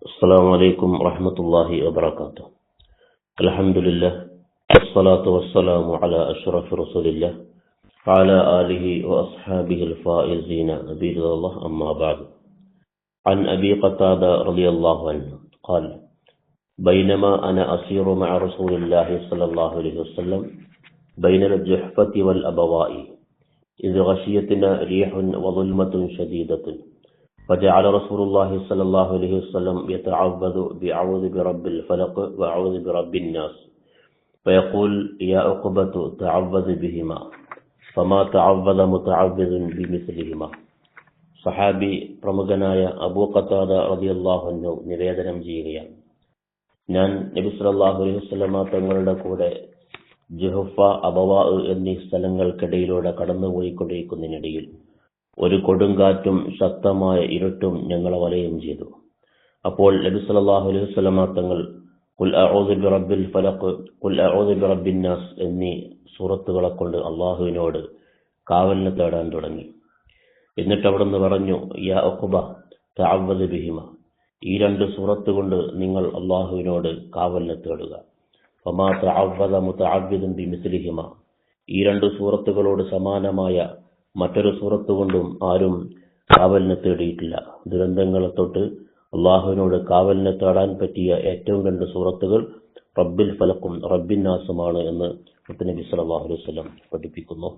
السلام عليكم ورحمة الله وبركاته. الحمد لله والصلاة والسلام على أشرف رسول الله وعلى آله وأصحابه الفائزين نبي الله. أما بعد عن أبي قتادة رضي الله عنه قال بينما أنا أسير مع رسول الله صلى الله عليه وسلم بين الجحفة والأبواء إذ غشيتنا ريح وظلمة شديدة فجعل رسول الله صلى الله عليه وسلم يتعوذ بأعوذ برب الفلق وأعوذ برب الناس فيقول يا عقبة تعوذ بهما فما تعوذ متعوذ بمثلهما സഹാബി പ്രമുഖനായ അബൂ ഖത്താദ റളിയല്ലാഹു അൻഹു നിവേദനം ചെയ്യുകയാണ് ഞാൻ നബി സല്ലല്ലാഹു അലൈഹി വസല്ലമ തങ്ങളുടെ കൂടെ ജുഹഫ അബവാ എന്നീ സ്ഥലങ്ങൾക്കിടയിലൂടെ കടന്നുപോയിക്കൊണ്ടിരിക്കുന്നതിനിടയിൽ ഒരു കൊടുങ്കാറ്റും ശക്തമായ ഇരുട്ടും ഞങ്ങളെ വലയം ചെയ്തു. അപ്പോൾ നബി സല്ലല്ലാഹു അലൈഹി വസല്ലമ തങ്ങൾ ഖുൽ അഊദു ബിറബ്ബിൽ ഫലഖ് ഖുൽ അഊദു നാസ് എന്നീ സൂറത്തുകളെ കൊണ്ട് അള്ളാഹുവിനോട് കാവലിനെ തേടാൻ തുടങ്ങി. എന്നിട്ട് അവിടുന്ന് പറഞ്ഞു യാ ഉഖബ തഅവ്വദ് ബിഹിമ. ഈ രണ്ട് സൂറത്ത് കൊണ്ട് നിങ്ങൾ അള്ളാഹുവിനോട് കാവലിനെ തേടുക. ഫമാ തഅവ്വദ മുതഅവ്വിദുൻ ബിമിസ്ലിഹിമ. ഈ രണ്ട് സൂറത്തുകളോട് സമാനമായ മറ്റൊരു സൂറത്ത് കൊണ്ടും ആരും കാവലിനെ തേടിയിട്ടില്ല. ദുരന്തങ്ങളെ തൊട്ട് അള്ളാഹുവിനോട് കാവലിനെ തേടാൻ പറ്റിയ ഏറ്റവും രണ്ട് സൂറത്തുകൾ റബ്ബിൽ ഫലക്കും റബ്ബിൻ നാസുമാണ് എന്ന് മുത്തനബി സല്ലല്ലാഹു അലൈഹി പഠിപ്പിക്കുന്നു.